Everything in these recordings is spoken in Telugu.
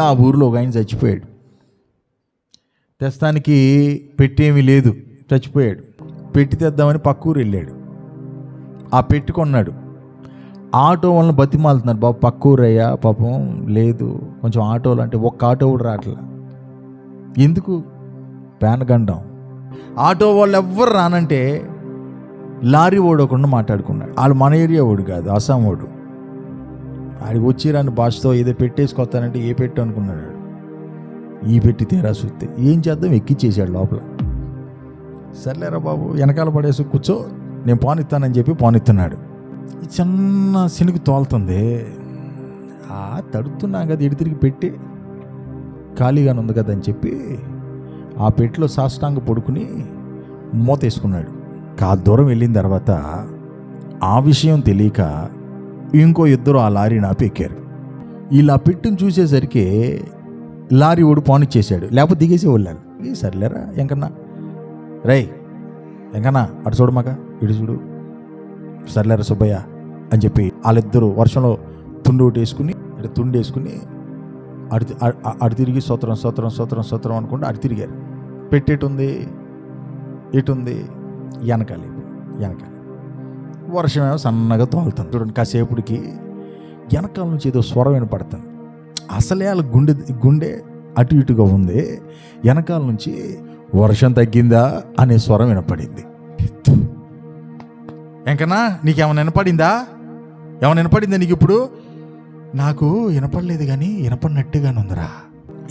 ఆ ఊరిలో ఒక ఆయన చచ్చిపోయాడు. తెస్తానికి పెట్టేమీ లేదు చచ్చిపోయాడు. పెట్టి తెద్దామని పక్క ఊరు వెళ్ళాడు. ఆ పెట్టి కొన్నాడు. ఆటో వాళ్ళని బతిమాలుతున్నాడు బాబు పక్క ఊరయ్యా పాపం లేదు. కొంచెం ఆటోలు అంటే ఒక్క ఆటో కూడా రావట్లే. ఎందుకు? పేనగండం ఆటో వాళ్ళు ఎవ్వరు రానంటే లారీ ఓడకుండా మాట్లాడుకున్నాడు. వాళ్ళు మన ఏరియా ఓడు కాదు అస్సాం ఓడు. ఆడికి వచ్చి రాని భాషతో ఏదో పెట్టేసుకొస్తానంటే ఏ పెట్టు అనుకున్నాడు ఈ పెట్టి తీరా చూస్తే ఏం చేద్దాం? ఎక్కిచ్చేసాడు లోపల. సర్లేరా బాబు వెనకాల పడేసి కూర్చో నేను పానిస్తానని చెప్పి పానిస్తున్నాడు ఈ చిన్న శనుగు తోలుతుంది. ఆ తడుతున్నాం కదా ఇడితిరిగి పెట్టి. ఖాళీగానే ఉంది కదా అని చెప్పి ఆ పెట్టిలో సాష్టాంగ పడుకుని మూత వేసుకున్నాడు కా దూరం వెళ్ళిన తర్వాత ఆ విషయం తెలియక ఇంకో ఇద్దరు ఆ లారీని ఆపెక్కారు ఇలా పెట్టిని చూసేసరికి లారీ ఓడి పానిచ్చేసాడు లేకపోతే దిగేసి వెళ్ళాను సర్లేరా ఎంకన్నా రై ఎంకన్నా అటు చూడు మగ ఇటు చూడు. సర్లేరా సుబ్బయ్య అని చెప్పి వాళ్ళిద్దరూ వర్షంలో తుండు ఒకటి వేసుకుని ఇటు తుండు వేసుకుని అటు అ- తిరిగి సోత్రం సోత్రం సోత్రం సోత్రం అనుకుంటూ అటు తిరిగారు. పెట్టేటుంది ఎటుంది వెనకాలి వెనకాలి. వర్షమేమో సన్నగా తోలుతుంది. చూడండి కాసేపుడికి వెనకాల నుంచి ఏదో స్వరం వినపడుతుంది. అసలే వాళ్ళ గుండె గుండె అటు ఇటుగా ఉంది. వెనకాల నుంచి వర్షం తగ్గిందా అనే స్వరం వినపడింది. ఎంకన్నా నీకేమైనా వినపడిందా? ఏమైనా వినపడిందా నీకు ఇప్పుడు? నాకు వినపడలేదు కానీ వినపడినట్టుగానే ఉందిరా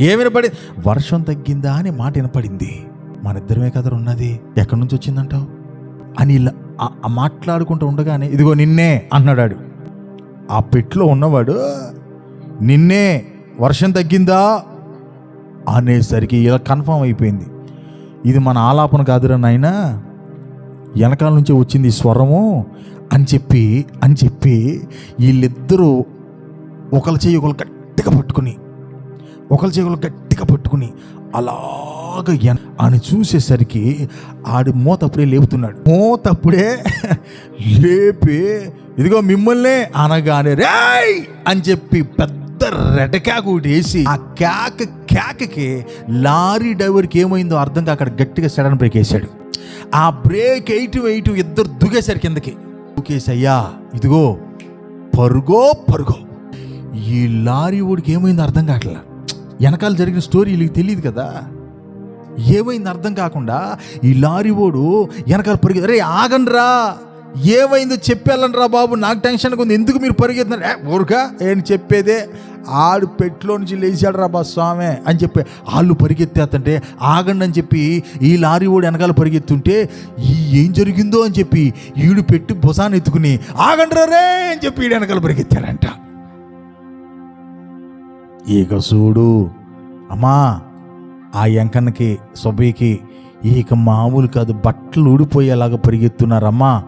ఏ వినపడి వర్షం తగ్గిందా అనే మాట వినపడింది. మన ఇద్దరమే కదరు ఉన్నది. ఎక్కడి నుంచి వచ్చిందంటావు? అని ఇలా మాట్లాడుకుంటూ ఉండగానే ఇదిగో నిన్నే అన్నాడాడు ఆ పెట్లో ఉన్నవాడు నిన్నే వర్షం తగ్గిందా? అనేసరికి ఇలా కన్ఫామ్ అయిపోయింది. ఇది మన ఆలాపన కాదురా నాయనా వెనకాల నుంచి వచ్చింది ఈ స్వరము అని చెప్పి అని చెప్పి వీళ్ళిద్దరూ ఒకళ్ళ చేయి ఒకళ్ళు గట్టిగా పట్టుకుని ఒకళ్ళ చేయి ఒకళ్ళు గట్టిగా పట్టుకుని అలా బాగా అని చూసేసరికి ఆడి మూతప్పుడే లేపుతున్నాడు. మూతప్పుడే లేపి ఇదిగో మిమ్మల్నే అనగానే రేయ్! అని చెప్పి పెద్ద రెటకాకు ఒకటి వేసి ఆ కేక కేకకి లారీ డ్రైవర్కి ఏమైందో అర్థం కాక అక్కడ గట్టిగా సడన్ బ్రేక్ వేసాడు ఆ బ్రేక్ ఎయిట్ ఎయిట్ ఇద్దరు దుగేశారు కిందకి. దుకేసి అయ్యా ఇదిగో పరుగో పరుగో. ఈ లారీ ఓడికి ఏమైందో అర్థం కావట్లా. వెనకాల జరిగిన స్టోరీ వీళ్ళకి తెలియదు కదా. ఏమైంది అర్థం కాకుండా ఈ లారీ ఓడు వెనకాల పరిగె రే ఆగండ్రా. ఏమైందో చెప్పేళ్ళనరా బాబు. నాకు టెన్షన్గా ఉంది. ఎందుకు మీరు పరిగెత్తున్నారు? ఏ ఊరుకా? చెప్పేదే ఆడు పెట్లో నుంచి లేచాడు రా బా స్వామి అని చెప్పి వాళ్ళు పరిగెత్తేస్తుంటే ఆగండి అని చెప్పి ఈ లారీ ఓడి వెనకాల పరిగెత్తుంటే ఈ ఏం జరిగిందో? అని చెప్పి ఈడు పెట్టి బుసాన్ని ఎత్తుకుని ఆగండ్రా రే అని చెప్పి ఈడు వెనకాల పరిగెత్తాడంట ఇక చూడు అమ్మా ఆ ఎంకన్నకి సుబ్బయ్యకి ఇక మామూలు కాదు బట్టలు ఊడిపోయేలాగా పరిగెత్తున్నారమ్మా.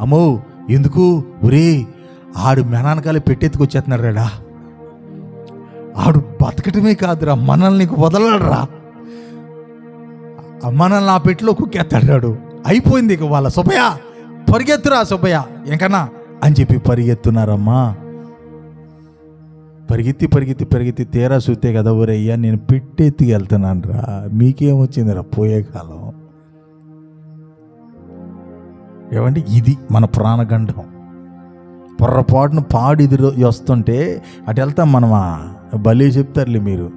అమ్మో ఎందుకు? ఒరే ఆడు మెనానకాలే పెట్టెత్తుకొచ్చేస్తున్నాడు రాడా ఆడు బతకటమే కాదురా మనల్ని నీకు వదలడరా మనల్ని ఆ పెట్టిలో కుక్కేస్తాడు అయిపోయింది ఇక వాళ్ళ సుబ్బయ్య పరిగెత్తురా సుబ్బయ్య ఎంకన్నా అని చెప్పి పరిగెత్తున్నారమ్మా. పరిగెత్తి పరిగెత్తి పరిగెత్తి తీరా చూస్తే కదా ఊరయ్యా నేను పెట్టెత్తికి వెళ్తున్నాను రా. మీకేమొచ్చిందిరా పోయే కాలం ఏమంటే ఇది మన ప్రాణగండం. పొర్రపాటును పాడు ఎదురు వస్తుంటే అటు వెళ్తాం మనమా? భలే చెప్తారులే మీరు.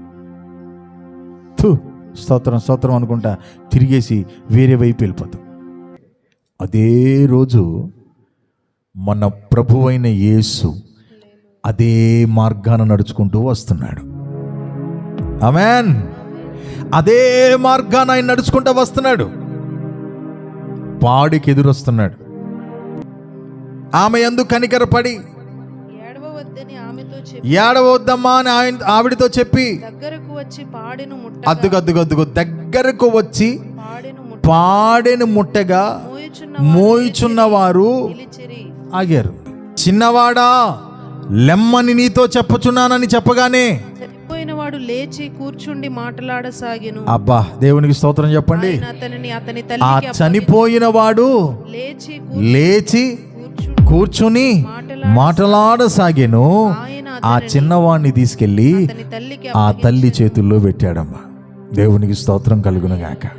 తు స్తోత్రం స్తోత్రం అనుకుంటా తిరిగేసి వేరే వైపు వెళ్ళిపోతాం. అదే రోజు మన ప్రభువైన యేసు అదే మార్గాన నడుచుకుంటూ వస్తున్నాడు. ఆమెన్ అదే మార్గాన ఆయన నడుచుకుంటూ వస్తున్నాడు. పాడికి ఎదురొస్తున్నాడు. ఆమె ఎందు కనికరపడి ఏడవద్దమ్మా అని ఆయన ఆవిడతో చెప్పి దగ్గరకు వచ్చి పాడెను అద్దుకు అద్దుకు అద్దుకు దగ్గరకు వచ్చి పాడెను ముట్ట పాడెను ముట్టగా మోయుచున్న మోయిచున్న వారు నిలిచిరి. ఆగారు. చిన్నవాడా? లెమ్మని నీతో చెప్పుచున్నానని చెప్పగానే చనిపోయిన వాడు లేచి కూర్చుండి మాట్లాడసాగెను. అబ్బా దేవునికి స్తోత్రం చెప్పండి. అతనిని అతని ఆ తల్లికి చనిపోయిన వాడు లేచి లేచి కూర్చుని మాటలాడ మాటలాడసాగెను. ఆయన ఆ చిన్నవాడిని తీసుకెళ్ళి అతని తల్లికి ఆ తల్లి చేతుల్లో పెట్టాడమ్మా. దేవునికి స్తోత్రం కలుగును గాక.